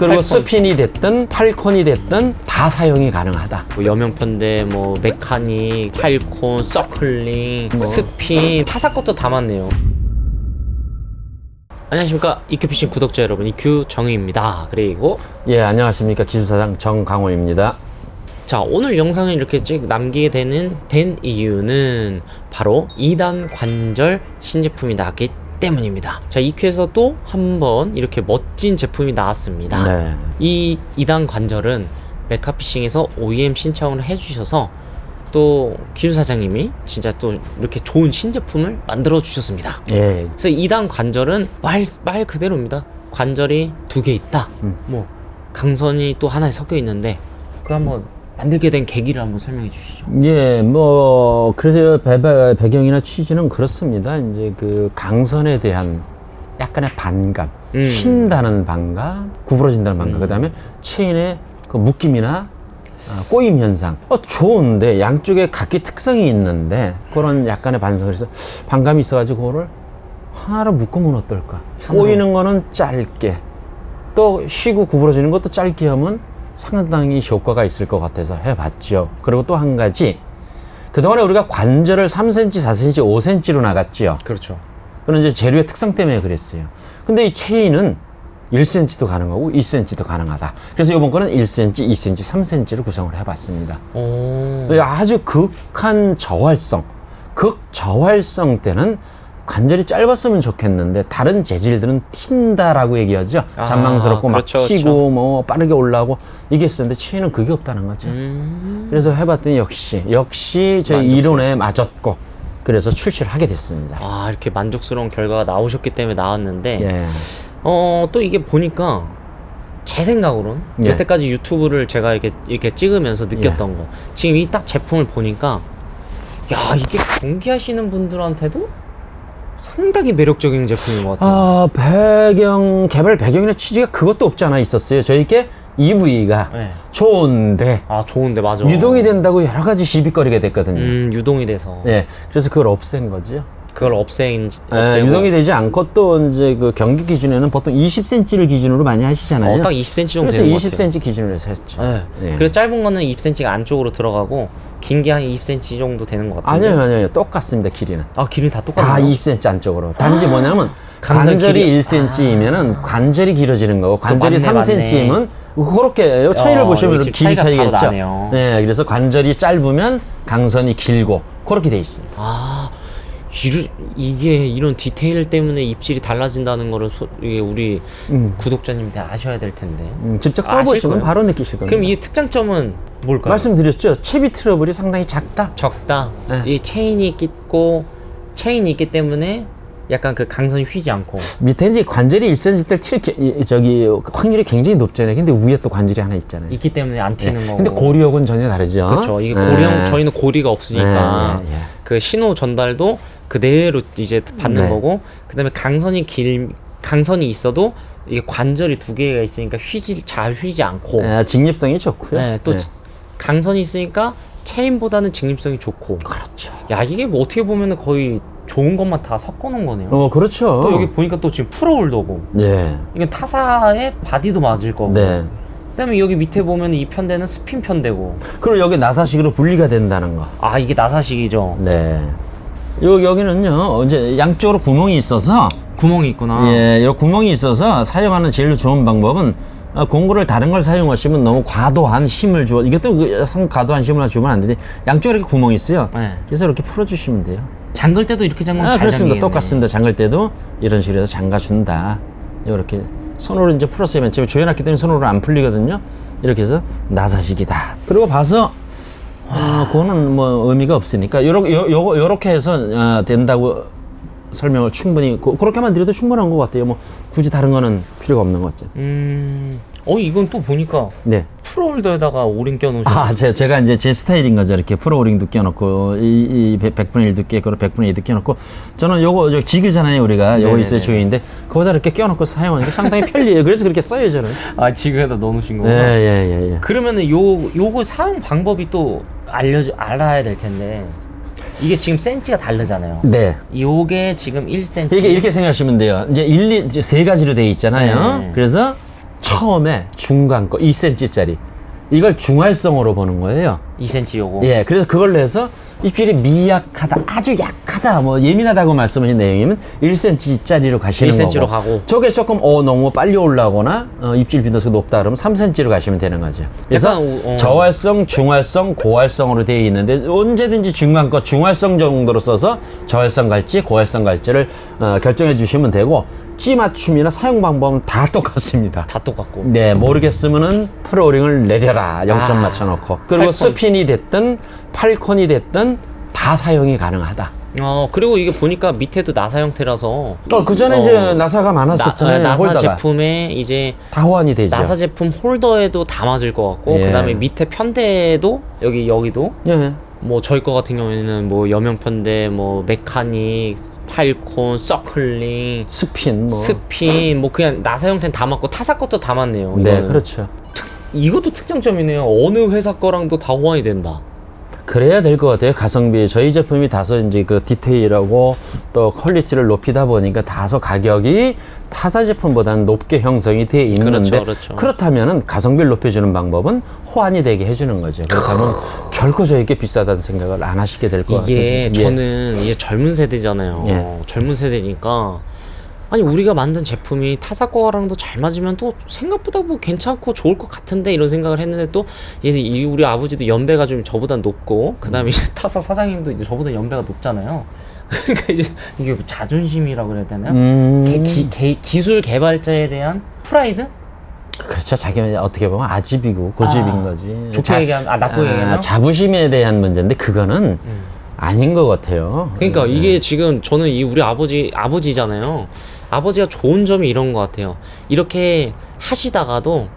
그리고 팔콘. 스핀이 됐든 팔콘이 됐든 다 사용이 가능하다. 뭐 여명편대, 뭐 메카닉, 팔콘, 서클링, 뭐. 스핀 타사 것도 다 많네요. 안녕하십니까 이큐피싱 구독자 여러분 이큐 정희입니다. 그리고 예, 안녕하십니까 기술사장 정강호입니다. 자 오늘 영상을 이렇게 찍 남기게 되는 된 이유는 바로 2단 관절 신제품이 나왔기 때문입니다. 자 EQ에서 또 한 번 이렇게 멋진 제품이 나왔습니다. 네. 이 2단 관절은 메카피싱에서 OEM 신청을 해주셔서 또 기술 사장님이 진짜 또 이렇게 좋은 신제품을 만들어 주셨습니다. 예. 그래서 2단 관절은 말, 말 그대로입니다. 관절이 두 개 있다. 음. 뭐 강선이 또 하나에 섞여 있는데 그 한번 만들게 된 계기를 한번 설명해 주시죠. 예, 뭐 그래서 배, 배, 배경이나 취지는 그렇습니다. 이제 그 강선에 대한 약간의 반감, 음. 쉰다는 반감, 구부러진다는 반감, 음. 그다음에 체인의 그 묶임이나 아, 꼬임 현상. 어, 좋은데 양쪽에 각기 특성이 있는데 그런 약간의 반성을 해서 반감이 있어가지고 그거를 하나로 묶으면 어떨까? 하나로. 꼬이는 거는 짧게 또 쉬고 구부러지는 것도 짧게 하면 상당히 효과가 있을 것 같아서 해봤죠. 그리고 또 한 가지 그동안에 우리가 관절을 3cm, 4cm, 5cm로 나갔지요. 그렇죠. 그는 이제 재료의 특성 때문에 그랬어요. 근데 이 체인은 1cm도 가능하고 2cm도 가능하다. 그래서 이번 거는 1cm, 2cm, 3cm를 구성을 해봤습니다. 오. 아주 극한 저활성, 극저활성 때는 관절이 짧았으면 좋겠는데 다른 재질들은 튄다라고 얘기하죠. 아, 잔망스럽고 막 그렇죠, 튀고 그렇죠. 뭐 빠르게 올라오고 이게 있었는데 체인은 그게 없다는 거죠. 음. 그래서 해봤더니 역시 역시 제. 이론에 맞았고 그래서 출시를 하게 됐습니다. 아 이렇게 만족스러운 결과가 나오셨기 때문에 나왔는데 예. 어또 이게 보니까 제 생각으로는 예. 여태까지 유튜브를 제가 이렇게 이렇게 찍으면서 느꼈던 거 지금 이 딱 제품을 보니까 야 이게 경기하시는 분들한테도 상당히 매력적인 제품인 것 같아요. 아 배경 개발 배경이나 취지가 그것도 없지 않아 있었어요. 저희께 EV가 네. 좋은데 아 좋은데 맞아. 유동이 된다고 여러 가지 시비거리가 됐거든요. 음 유동이 돼서 예, 그래서 그걸 없앤 거죠. 그걸 없앤 예, 없애고 유동이 되지 않고 또 이제 그 경기 기준에는 보통 20cm를 기준으로 많이 하시잖아요. 어, 딱 20cm 정도 그래서 되는 것 같아요. 20cm 기준으로 해서 했죠. 네. 예. 그리고 짧은 거는 20cm가 안쪽으로 들어가고 긴 게 한 20cm 정도 되는 것 같아요. 아니요, 아니요, 똑같습니다. 길이는. 아 길이 다다 똑같아요. 20cm 안쪽으로. 단지 뭐냐면 강선 관절이 길이- 1cm이면은 관절이 길어지는 거고 관절이 맞네, 3cm면 그렇게 차이를 어, 보시면 길이 차이가 바로 차이겠죠. 나네요. 네, 그래서 관절이 짧으면 강선이 길고 그렇게 돼 있습니다. 아 이게 이런 디테일 때문에 입질이 달라진다는 거를 소, 이게 우리 음. 구독자님들 아셔야 될 텐데. 음, 직접 아실 써보시면. 바로 느끼실 겁니다. 그럼 이 특장점은 뭘까요? 말씀드렸죠. 채비 트러블이 상당히 작다. 적다. 네. 이 체인이 있고 체인이 있기 때문에 약간 그 강선이 휘지 않고. 밑에 이제 관절이 1cm 때 칠, 저기 확률이 굉장히 높잖아요. 근데 위에 또 관절이 하나 있잖아요. 있기 때문에 안 예. 튀는 거고. 근데 고리역은 전혀 다르죠. 그렇죠. 이게 예. 고령 저희는 고리가 없으니까 예, 예, 예. 그 신호 전달도 그대로 이제 받는 네. 거고 그다음에 강선이 길 강선이 있어도 이게 관절이 두 개가 있으니까 휘지 잘 휘지 않고 예, 직립성이 좋고요. 네, 또 예. 강선이 있으니까 체인보다는 직립성이 좋고 그렇죠. 야 이게 뭐 어떻게 보면은 거의 좋은 것만 다 섞어 놓은 거네요. 어, 그렇죠. 또 여기 보니까 또 지금 프로홀더고 예. 이건 타사의 바디도 맞을 거고 네. 그다음에 여기 밑에 보면 이 편대는 스핀 편대고 그리고 여기 나사식으로 분리가 된다는 거. 아 이게 나사식이죠. 네. 요 여기는요. 이제 양쪽으로 구멍이 있어서 구멍이 있구나. 예, 요 구멍이 있어서 사용하는 제일 좋은 방법은 어, 공구를 다른 걸 사용하시면 너무 과도한 힘을 주어 이것도 그 상- 과도한 힘을 주면 안 되는데 양쪽에 이렇게 구멍이 있어요. 네. 그래서 이렇게 풀어주시면 돼요. 잠글 때도 이렇게 잠그면 아, 잘 그렇습니다. 잠기겠네. 똑같습니다. 잠글 때도 이런 식으로 해서 잠가 준다. 이렇게 손으로 이제 풀었어요. 맨 처음에 조여놨기 때문에 손으로 안 풀리거든요. 이렇게 해서 나사식이다. 그리고 봐서 어, 그거는 뭐 의미가 없으니까 요렇게 요, 요, 요렇게 해서 어, 된다고 설명을 충분히 그, 그렇게만 드려도 충분한 것 같아요. 뭐 굳이 다른 거는 필요가 없는 것 같죠. 음. 어 이건 또 보니까 네. 프로홀더에다가 오링 껴놓으셨 아, 제, 제가 이제 제 스타일인 거죠. 이렇게 프로오링도 껴놓고, 이, 이 100분의 1도 끼고, 100분의 2도 껴놓고, 저는 요거, 저 지그잖아요, 우리가. 요거 네네네. 있어요, 조이인데, 거기다 이렇게 껴놓고 사용하니까 상당히 편리해요. 그래서 그렇게 써요, 저는. 아 지금에다 넣어놓으신 예, 거구나. 예, 예, 예. 그러면은 요 요거 사용 방법이 또 알려줘 알아야 될 텐데 이게 지금 센치가 다르잖아요. 네. 요게 지금 1cm. 이게 이렇게 생각하시면 돼요. 이제 1, 2, 이제 세 가지로 돼 있잖아요. 네. 그래서 처음에 중간 거 2cm짜리 이걸 중활성으로 보는 거예요. 2cm 요거. 예, 그래서 그걸로 해서 입질이 미약하다, 아주 약하다, 뭐 예민하다고 말씀하신 내용이면 1cm짜리로 가시는 1cm 로 거고. 가고. 저게 조금 어 너무 빨리 올라오거나 어, 입질 빈도수가 높다 그러면 3cm로 가시면 되는 거죠. 그래서 약간 우- 어. 저활성, 중활성, 고활성으로 되어 있는데 언제든지 중간 거 중활성 정도로 써서 저활성 갈지, 고활성 갈지를 어, 결정해 주시면 되고 찌 맞춤이나 사용 방법은 다 똑같습니다. 다 똑같고. 네, 모르겠으면은 프로링을 내려라. 0점 아, 맞춰놓고. 그리고 팔콘. 스핀이 됐든 팔콘이 됐든 다 사용이 가능하다. 어 그리고 이게 보니까 밑에도 나사 형태라서. 어, 그 전에 어, 이제 나사가 나, 많았었잖아요. 나 사 홀더가. 제품에 이제 다 호환이 되죠. 나사 제품 홀더에도 다 맞을 것 같고 예. 그다음에 밑에 편대도 여기 여기도 예. 뭐 저희 거 같은 경우에는 뭐 여명 편대 뭐 메카닉 팔콘 서클링 스핀 뭐. 스핀 뭐 그냥 나사 형태는 다 맞고 타사 것도 다 맞네요 네, 이거는. 그렇죠. 이것도 특장점이네요 어느 회사 거랑도 다 호환이 된다 그래야 될 것 같아요. 가성비. 저희 제품이 다소 이제 그 디테일하고 또 퀄리티를 높이다 보니까 다소 가격이 타사 제품보다는 높게 형성이 돼 있는데 그렇죠, 그렇죠. 그렇다면은 가성비를 높여주는 방법은 호환이 되게 해주는 거죠. 그렇다면 결코 저에게 비싸다는 생각을 안 하시게 될 것 같아요. 이게 예. 저는 이게 젊은 세대잖아요 예. 젊은 세대니까 아니 우리가 만든 제품이 타사 거랑도 잘 맞으면 또 생각보다 뭐 괜찮고 좋을 것 같은데 이런 생각을 했는데 또 이제 이 우리 아버지도 연배가 좀 저보다 높고 그다음에 이제 타사 사장님도 이제 저보다 연배가 높잖아요. 그러니까 이제 이게 뭐 자존심이라고 그래야 되나요? 음, 개- 기, 개- 기술 개발자에 대한 프라이드? 그렇죠. 자기는 어떻게 보면 아집이고 고집인 아, 거지. 좋게 얘기하면- 아, 나쁘게 얘기하면? 자부심에 대한 문제인데 그거는 아닌 것 같아요. 그러니까 네. 이게 지금 저는 이 우리 아버지 아버지잖아요. 아버지가 좋은 점이 이런 것 같아요. 이렇게 하시다가도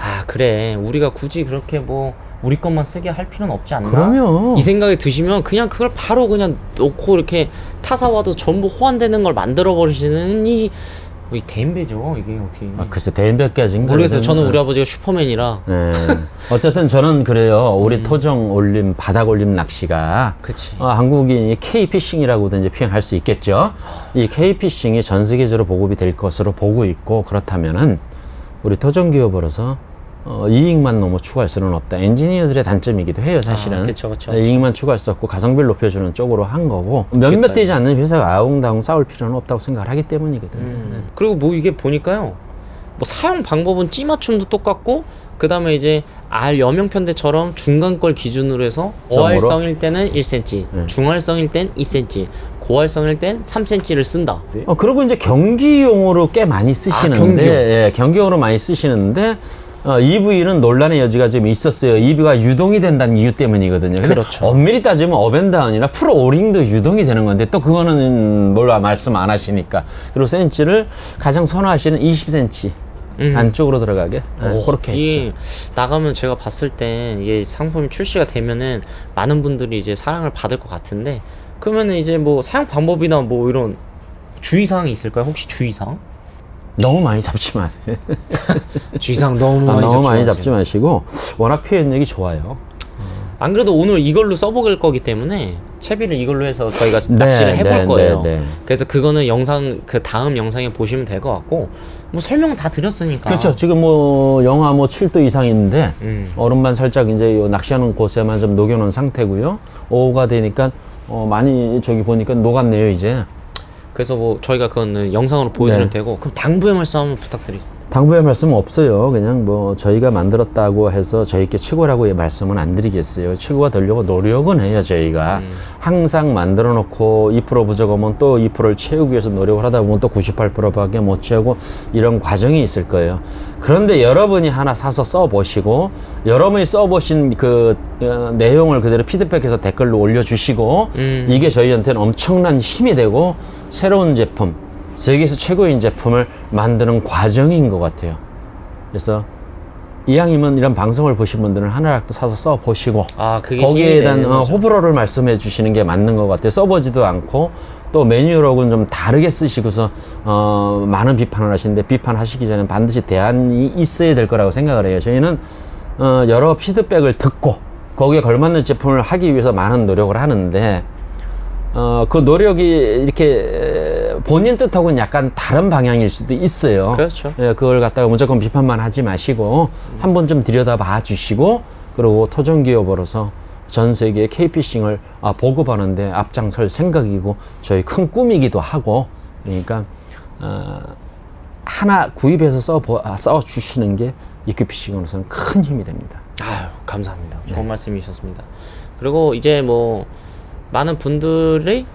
아 그래 우리가 굳이 그렇게 뭐 우리 것만 쓰게 할 필요는 없지 않나? 그러면 이 생각이 드시면 그냥 그걸 바로 그냥 놓고 이렇게 타사와도 전부 호환되는 걸 만들어 버리시는 이, 이 대인배죠 이게 어떻게? 아, 글쎄 대인배까지는 모르겠어요. 저는 우리 아버지가 슈퍼맨이라. 네. 어쨌든 저는 그래요. 음. 우리 토종 올림 바닥 올림 낚시가 그치. 어, 한국인이 K피싱이라고도 이제 표현할 수 있겠죠. 이 K피싱이 전 세계적으로 보급이 될 것으로 보고 있고 그렇다면은 우리 토종 기업으로서 어, 이익만 너무 추구할 수는 없다. 엔지니어들의 단점이기도 해요, 사실은. 아, 그쵸, 그쵸. 네, 이익만 추구할 수 없고 가성비를 높여주는 쪽으로 한 거고 몇몇. 되지 않는 회사가 아웅다웅 싸울 필요는 없다고 생각을 하기 때문이거든요. 음. 그리고 뭐 이게 보니까요. 뭐 사용 방법은 찌 맞춤도 똑같고 그다음에 이제 알 여명 편대처럼 중간 걸 기준으로 해서 성으로? 저활성일 때는 1cm, 네. 중활성일 땐 2cm, 고활성일 땐 3cm를 쓴다. 어, 그리고 이제 경기용으로 꽤 많이 쓰시는데, 아, 경기용. 예, 경기용으로 많이 쓰시는데, 어, EV는 논란의 여지가 좀 있었어요. EV가 유동이 된다는 이유 때문이거든요. 근데 그렇죠. 엄밀히 따지면 업앤다운이나 프로 오링도 유동이 되는 건데, 또 그거는 뭘 말씀 안 하시니까. 그리고 센치를 가장 선호하시는 20cm 음. 안쪽으로 들어가게. 예, 오, 그렇게 했죠. 나가면 제가 봤을 때 이게 상품이 출시가 되면은 많은 분들이 이제 사랑을 받을 것 같은데 그러면은 이제 뭐 사용 방법이나 뭐 이런 주의사항이 있을까요? 혹시 주의사항? 너무 많이 잡지 마세요. 주의사항 너무 아, 많이 너무 많이 잡지 잡지 마시고, 워낙 표현력이 좋아요. 안 그래도 오늘 이걸로 써먹을 거기 때문에 채비를 이걸로 해서 저희가 네, 낚시를 해볼 네, 거예요. 네, 네. 그래서 그거는 영상 그 다음 영상에 보시면 될 것 같고 뭐 설명 다 드렸으니까. 그렇죠. 지금 뭐 영하 뭐 7도 이상인데 음. 얼음만 살짝 이제 요 낚시하는 곳에만 좀 녹여놓은 상태고요. 오후가 되니까 어 많이 저기 보니까 녹았네요 이제. 그래서 뭐 저희가 그거는 영상으로 보여드리면 네. 되고 그럼 당부의 말씀 한번 부탁드리겠습니다. 당부의 말씀은 없어요. 그냥 뭐 저희가 만들었다고 해서 저희께 최고라고 말씀은 안 드리겠어요. 최고가 되려고 노력은 해요 저희가. 음. 항상 만들어 놓고 2% 부족하면 또 2%를 채우기 위해서 노력을 하다 보면 또 98%밖에 못 채우고 이런 과정이 있을 거예요. 그런데 여러분이 하나 사서 써보시고 여러분이 써보신 그 어, 내용을 그대로 피드백해서 댓글로 올려주시고 음. 이게 저희한테는 엄청난 힘이 되고 새로운 제품, 세계에서 최고인 제품을 만드는 과정인 것 같아요. 그래서 이왕이면 이런 방송을 보신 분들은 하나라도 사서 써 보시고 아 그게 거기에 대한 어. 호불호를 말씀해 주시는 게 맞는 것 같아요. 써보지도 않고 또 매뉴얼하고는 좀 다르게 쓰시고서 어, 많은 비판을 하시는데 비판하시기 전에 반드시 대안이 있어야 될 거라고 생각을 해요. 저희는 어, 여러 피드백을 듣고 거기에 걸맞는 제품을 하기 위해서 많은 노력을 하는데 어, 그 노력이 이렇게 본인 뜻하고는 약간 다른 방향일 수도 있어요. 그렇죠. 예, 그걸 갖다가 무조건 비판만 하지 마시고 한번 좀 들여다봐 주시고 그리고 토종 기업으로서 전 세계 KP싱을 아, 보급하는데 앞장설 생각이고 저희 큰 꿈이기도 하고 그러니까 어, 하나 구입해서 써, 써 주시는 게 이큐피싱으로서는 큰 힘이 됩니다. 아유 감사합니다. 네. 좋은 말씀이셨습니다. 그리고 이제 뭐 많은 분들이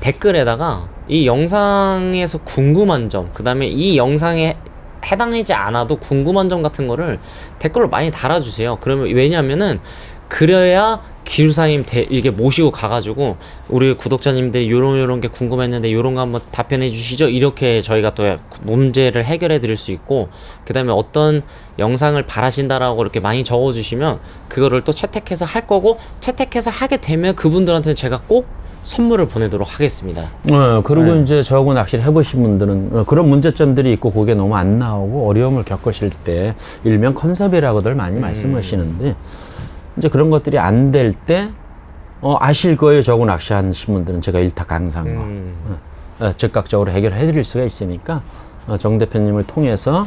댓글에다가 이 영상에서 궁금한 점, 그 다음에 이 영상에 해당하지 않아도 궁금한 점 같은 거를 댓글로 많이 달아주세요. 그러면 왜냐면은 그래야 기루사님 대, 이게 모시고 가가지고 우리 구독자님들 요런 요런 게 궁금했는데 요런 거 한번 답변해 주시죠. 이렇게 저희가 또 문제를 해결해 드릴 수 있고 그 다음에 어떤 영상을 바라신다라고 이렇게 많이 적어 주시면 그거를 또 채택해서 할 거고 채택해서 하게 되면 그분들한테 제가 꼭 선물을 보내도록 하겠습니다. 어, 그리고 네. 이제 저하고 낚시를 해보신 분들은 어, 그런 문제점들이 있고 그게 너무 안 나오고 어려움을 겪으실 때 일명 컨셉이라고들 음. 많이 말씀하시는데 이제 그런 것들이 안 될 때 어, 아실 거예요. 저하고 낚시하신 분들은 제가 일타 강사한 거 음. 어, 즉각적으로 해결해 드릴 수가 있으니까 어, 정 대표님을 통해서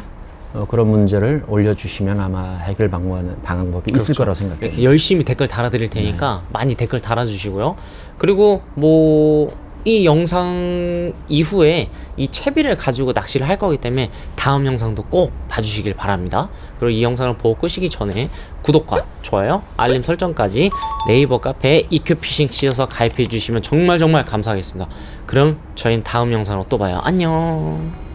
어, 그런 문제를 올려주시면 아마 해결 방법은 방법이 있을 거라고 생각해요. 이렇게 열심히 댓글 달아드릴 테니까 많이 댓글 달아주시고요. 그리고 뭐 이 영상 이후에 이 채비를 가지고 낚시를 할 거기 때문에 다음 영상도 꼭 봐주시길 바랍니다. 그리고 이 영상을 보고 끄시기 전에 구독과 좋아요, 알림 설정까지 네이버 카페 이큐피싱 치셔서 가입해 주시면 정말 정말 감사하겠습니다. 그럼 저희는 다음 영상으로 또 봐요. 안녕.